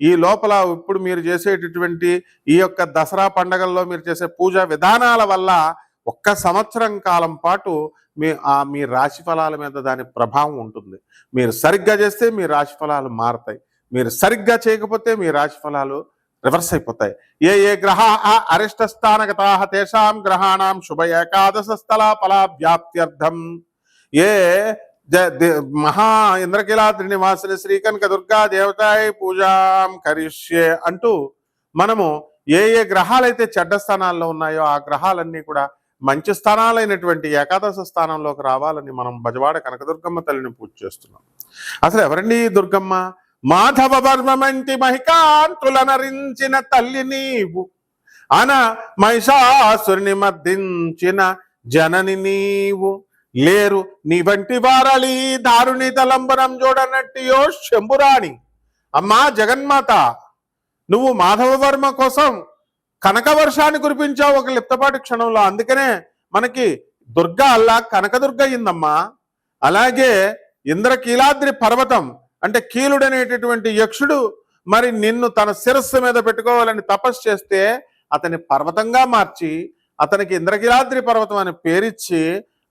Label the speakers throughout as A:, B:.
A: ఈ లోపల ఇప్పుడు మీరు చేసేటటువంటి ఈ యొక్క దసరా పండగల్లో మీరు చేసే పూజా విధానాల వల్ల ఒక్క సంవత్సరం కాలం పాటు మీ ఆ మీ రాశి ఫలాల మీద దాని ప్రభావం ఉంటుంది. మీరు సరిగ్గా చేస్తే మీ రాశి ఫలాలు మారుతాయి. మీరు సరిగ్గా చేయకపోతే మీ రాశి ఫలాలు రివర్స్ అయిపోతాయి. ఏ ఏ గ్రహ అరిష్ట స్థానగతా తేషాం గ్రహాణం శుభ ఏకాదశ స్థల ఫలాభ్యాప్త్యర్థం. ఏ మహా ఇంద్రకీలాద్రి శ్రీ శ్రీకనక దుర్గా దేవతాయ పూజాం కరిష్యే అంటూ మనము ఏ ఏ గ్రహాలైతే చెడ్డ స్థానాల్లో ఉన్నాయో ఆ గ్రహాలన్నీ కూడా మంచి స్థానాలైనటువంటి ఏకాదశ స్థానంలోకి రావాలని మనం బజవాడ కనకదుర్గమ్మ తల్లిని పూజ చేస్తున్నాం. అసలు ఎవరండి దుర్గమ్మ? మాధవ వర్మంటి మంతి మహికాంతులనరించిన తల్లి నీవు. అన మహిషాసుని మర్దించిన జనని నీవు. లేరు నీ వంటి వారలి దారుని తలంబరం చూడనట్టియో శంభురాణి. అమ్మా జగన్మాత నువ్వు మాధవవర్మ కోసం కనక వర్షాన్ని కురిపించావు ఒక లిప్తపాటి క్షణంలో. అందుకనే మనకి దుర్గ అల్లా కనకదుర్గ అయిందమ్మా. అలాగే ఇంద్రకీలాద్రి పర్వతం అంటే కీలుడనేటటువంటి యక్షుడు మరి నిన్ను తన శిరస్సు మీద పెట్టుకోవాలని తపస్సు చేస్తే అతని పర్వతంగా మార్చి అతనికి ఇంద్రకీలాద్రి పర్వతం అని పేరిచ్చి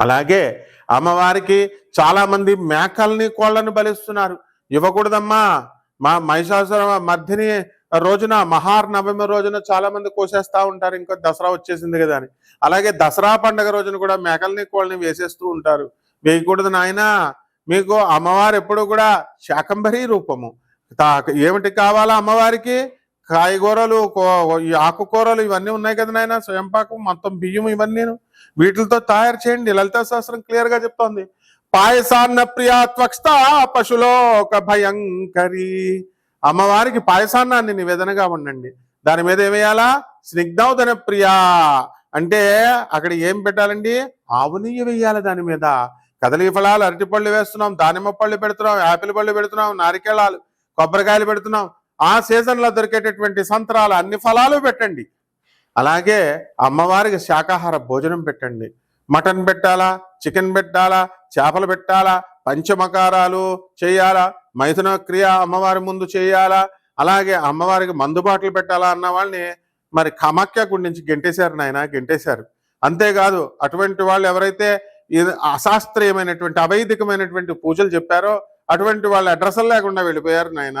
A: అలాగే అమ్మవారికి చాలామంది మేకల్ని కోళ్ళను బలిస్తున్నారు. ఇవ్వకూడదమ్మా. మా మహిషాసుర మధ్యని రోజున మహానవమి రోజున చాలా మంది ఉంటారు. ఇంకా దసరా వచ్చేసింది కదా అని. అలాగే దసరా పండగ రోజున కూడా మేకల్ని కోళ్ళని వేసేస్తూ ఉంటారు. వేయకూడదు నాయన. మీకు అమ్మవారు ఎప్పుడు కూడా శాకంబరీ రూపము. ఏమిటి కావాలా అమ్మవారికి? కాయగూరలు కో- ఈ ఆకుకూరలు ఇవన్నీ ఉన్నాయి కదా నాయన స్వయంపాకం మొత్తం బియ్యం ఇవన్నీ వీటితో తయారు చేయండి లలిత శాస్త్రం క్లియర్గా చెప్తోంది. పాయసాన్న ప్రియా త్వక్స్త పశులోక భయంకరి. అమ్మవారికి పాయసాన్నాన్ని నివేదనగా ఉండండి. దాని మీద ఏమేయాలా? స్నిగ్ధౌదన ప్రియా. అంటే అక్కడ ఏం పెట్టాలండి? ఆవు నెయ్యి వేయాలి దాని మీద. కదలి ఫలాలు అరటిపళ్ళు వేస్తున్నాం దానిమ్మ పళ్ళు పెడుతున్నాం యాపిల్ పళ్ళు పెడుతున్నాం నారికేళాలు కొబ్బరికాయలు పెడుతున్నాం. ఆ సీజన్లో దొరికేటటువంటి సంతరాలు అన్ని ఫలాలు పెట్టండి. అలాగే అమ్మవారికి శాకాహార భోజనం పెట్టండి. మటన్ పెట్టాలా? చికెన్ పెట్టాలా? చేపలు పెట్టాలా? పంచమకారాలు చేయాలా? మైథున క్రియ అమ్మవారి ముందు చేయాలా? అలాగే అమ్మవారికి మందుబాట్లు పెట్టాలా అన్న వాళ్ళని మరి కమాఖ్య గుడి నుంచి గెంటేశారు నాయన గెంటేశారు. అంతేకాదు అటువంటి వాళ్ళు ఎవరైతే ఇది అశాస్త్రీయమైనటువంటి అవైదికమైనటువంటి పూజలు చెప్పారో అటువంటి వాళ్ళ అడ్రస్ లేకుండా వెళ్ళిపోయారు నాయన.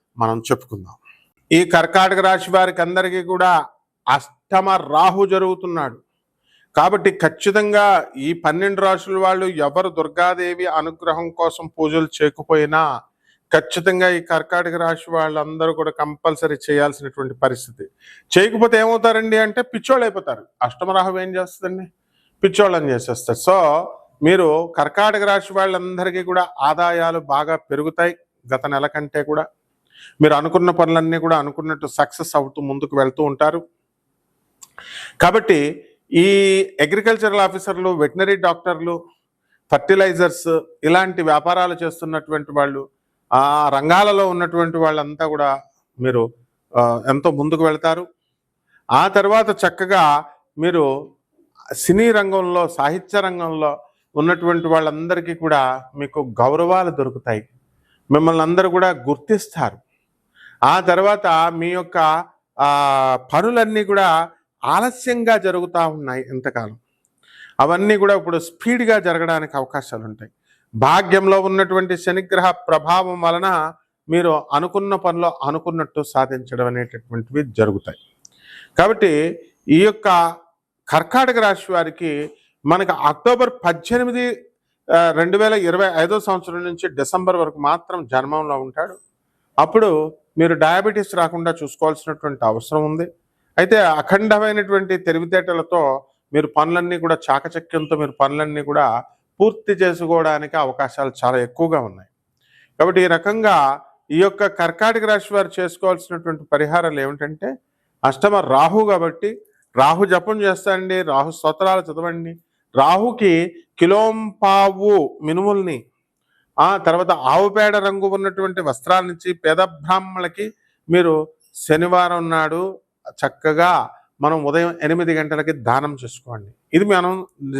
A: మనం చెప్పుకుందాం. ఈ కర్కాటక రాశి వారికి అందరికీ కూడా అష్టమ రాహు జరుగుతున్నాడు. కాబట్టి ఖచ్చితంగా ఈ పన్నెండు రాశుల వాళ్ళు ఎవరు దుర్గాదేవి అనుగ్రహం కోసం పూజలు చేయకపోయినా ఖచ్చితంగా ఈ కర్కాటక రాశి వాళ్ళందరూ కూడా కంపల్సరీ చేయాల్సినటువంటి పరిస్థితి. చేయకపోతే ఏమవుతారండి అంటే పిచ్చోళ్ళు అయిపోతారు. అష్టమరాహం ఏం చేస్తుందండి? పిచ్చోళ్ళని చేసేస్తారు. సో మీరు కర్కాటక రాశి వాళ్ళందరికీ కూడా ఆదాయాలు బాగా పెరుగుతాయి గత నెల కంటే కూడా. మీరు అనుకున్న పనులన్నీ కూడా అనుకున్నట్టు సక్సెస్ అవుతూ ముందుకు వెళ్తూ ఉంటారు. కాబట్టి ఈ అగ్రికల్చరల్ ఆఫీసర్లు వెటనరీ డాక్టర్లు ఫర్టిలైజర్స్ ఇలాంటి వ్యాపారాలు చేస్తున్నటువంటి వాళ్ళు ఆ రంగాలలో ఉన్నటువంటి వాళ్ళంతా కూడా మీరు ఎంతో ముందుకు వెళ్తారు. ఆ తర్వాత చక్కగా మీరు సినీ రంగంలో సాహిత్య రంగంలో ఉన్నటువంటి వాళ్ళందరికీ కూడా మీకు గౌరవాలు దొరుకుతాయి. మిమ్మల్ని అందరూ కూడా గుర్తిస్తారు. ఆ తర్వాత మీ యొక్క పనులన్నీ కూడా ఆలస్యంగా జరుగుతూ ఉన్నాయి ఇంతకాలం. అవన్నీ కూడా ఇప్పుడు స్పీడ్గా జరగడానికి అవకాశాలు ఉంటాయి భాగ్యంలో ఉన్నటువంటి శనిగ్రహ ప్రభావం వలన మీరు అనుకున్న పనిలో అనుకున్నట్టు సాధించడం అనేటటువంటివి జరుగుతాయి. కాబట్టి ఈ యొక్క కర్కాటక రాశి వారికి మనకు అక్టోబర్ పద్దెనిమిది రెండు వేల ఇరవై ఐదో సంవత్సరం నుంచి డిసెంబర్ వరకు మాత్రం జన్మంలో ఉంటాడు. అప్పుడు మీరు డయాబెటీస్ రాకుండా చూసుకోవాల్సినటువంటి అవసరం ఉంది. అయితే అఖండమైనటువంటి తెలివితేటలతో మీరు పనులన్నీ కూడా చాకచక్యంతో మీరు పనులన్నీ కూడా పూర్తి చేసుకోవడానికి అవకాశాలు చాలా ఎక్కువగా ఉన్నాయి. కాబట్టి ఈ రకంగా ఈ యొక్క కర్కాటక రాశి వారు చేసుకోవాల్సినటువంటి పరిహారాలు ఏమిటంటే అష్టమ రాహు కాబట్టి రాహు జపం చేస్తాండి రాహు స్తోత్రాలు చదవండి. రాహుకి కిలోంపావు మినుముల్ని ఆ తర్వాత ఆవు పేడ రంగు ఉన్నటువంటి వస్త్రాల నుంచి పేద బ్రాహ్మణులకి మీరు శనివారం నాడు చక్కగా మనం ఉదయం ఎనిమిది గంటలకి దానం చేసుకోండి. ఇది మనం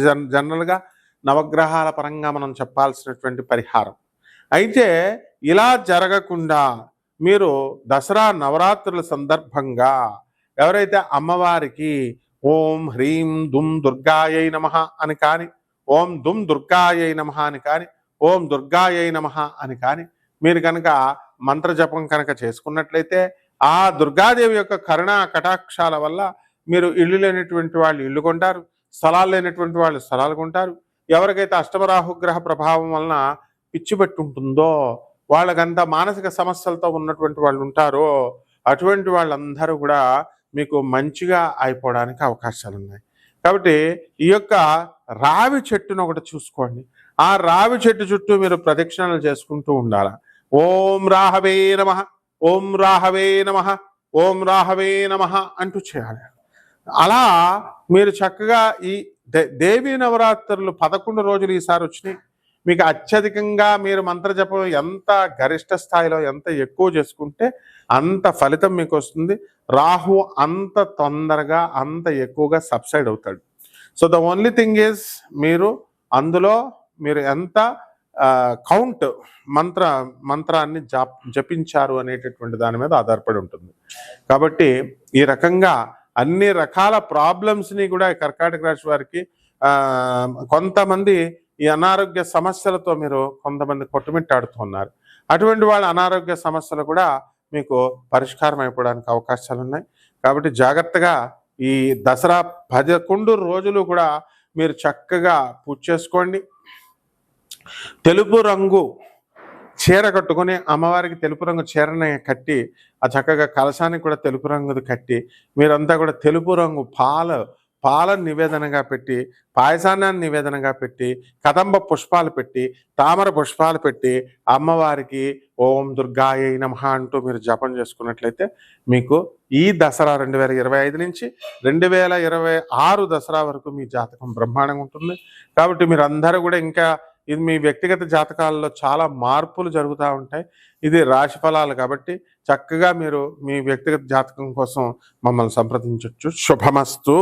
A: జన్ జనరల్గా నవగ్రహాల పరంగా మనం చెప్పాల్సినటువంటి పరిహారం. అయితే ఇలా జరగకుండా మీరు దసరా నవరాత్రుల సందర్భంగా ఎవరైతే అమ్మవారికి ఓం హ్రీం దుమ్ దుర్గాయై నమ అని కానీ ఓం దుమ్ దుర్గాయై నమ అని కానీ ఓం దుర్గాయై నమ అని కానీ మీరు కనుక మంత్రజపం కనుక చేసుకున్నట్లయితే ఆ దుర్గాదేవి యొక్క కరుణా కటాక్షాల వల్ల మీరు ఇల్లు లేనటువంటి వాళ్ళు ఇల్లు కొంటారు స్థలాలు లేనటువంటి వాళ్ళు స్థలాలు కొంటారు. ఎవరికైతే అష్టమరాహుగ్రహ ప్రభావం వలన పిచ్చిపెట్టి ఉంటుందో వాళ్ళకంతా మానసిక సమస్యలతో ఉన్నటువంటి వాళ్ళు ఉంటారో అటువంటి వాళ్ళందరూ కూడా మీకు మంచిగా అయిపోవడానికి అవకాశాలు ఉన్నాయి కాబట్టి ఈ యొక్క రావి చెట్టును ఒకటి చూసుకోండి. ఆ రావి చెట్టు చుట్టూ మీరు ప్రదక్షిణలు చేసుకుంటూ ఉండాలి. ఓం రాహవే నమ ఓం రాహవే నమ ఓం రాహవే నమ అంటూ చేయాలి. అలా మీరు చక్కగా ఈ దే- దేవీ నవరాత్రులు పదకొండు రోజులు ఈసారి వచ్చినాయి. మీకు అత్యధికంగా మీరు మంత్రజపం ఎంత గరిష్ట స్థాయిలో ఎంత ఎక్కువ చేసుకుంటే అంత ఫలితం మీకు వస్తుంది. రాహు అంత తొందరగా అంత ఎక్కువగా సబ్సైడ్ అవుతాడు. So the only thing is మీరు అందులో మీరు ఎంత కౌంట్ మంత్ర మంత్రాన్ని జప్ జపించారు అనేటటువంటి దాని మీద ఆధారపడి ఉంటుంది. కాబట్టి ఈ రకంగా అన్ని రకాల ప్రాబ్లమ్స్ని కూడా ఈ కర్కాటక రాశి వారికి కొంతమంది ఈ అనారోగ్య సమస్యలతో మీరు కొంతమంది కొట్టుమిట్టాడుతున్నారు అటువంటి వాళ్ళ అనారోగ్య సమస్యలు కూడా మీకు పరిష్కారం అయిపోవడానికి అవకాశాలు ఉన్నాయి. కాబట్టి జాగ్రత్తగా ఈ దసరా పదకొండు రోజులు కూడా మీరు చక్కగా పూజ చేసుకోండి. తెలుపు రంగు చీర కట్టుకొని అమ్మవారికి తెలుపు రంగు చీరని కట్టి ఆ చక్కగా కలశానికి కూడా తెలుపు రంగుది కట్టి మీరంతా కూడా తెలుపు రంగు పాల పాల నివేదనగా పెట్టి పాయసానాన్ని నివేదనగా పెట్టి కదంబ పుష్పాలు పెట్టి తామర పుష్పాలు పెట్టి అమ్మవారికి ఓం దుర్గాయ నమ అంటూ మీరు జపం చేసుకున్నట్లయితే మీకు ఈ దసరా రెండు వేల ఇరవై ఐదు నుంచి రెండు వేల ఇరవై ఆరు దసరా వరకు మీ జాతకం బ్రహ్మాండంగా ఉంటుంది. కాబట్టి మీరు అందరూ కూడా ఇంకా ఇది మీ వ్యక్తిగత జాతకాలలో చాలా మార్పులు జరుగుతూ ఉంటాయి. ఇది రాశి ఫలాలు కాబట్టి చక్కగా మీరు మీ వ్యక్తిగత జాతకం కోసం మమ్మల్ని సంప్రదించవచ్చు శుభమస్తు.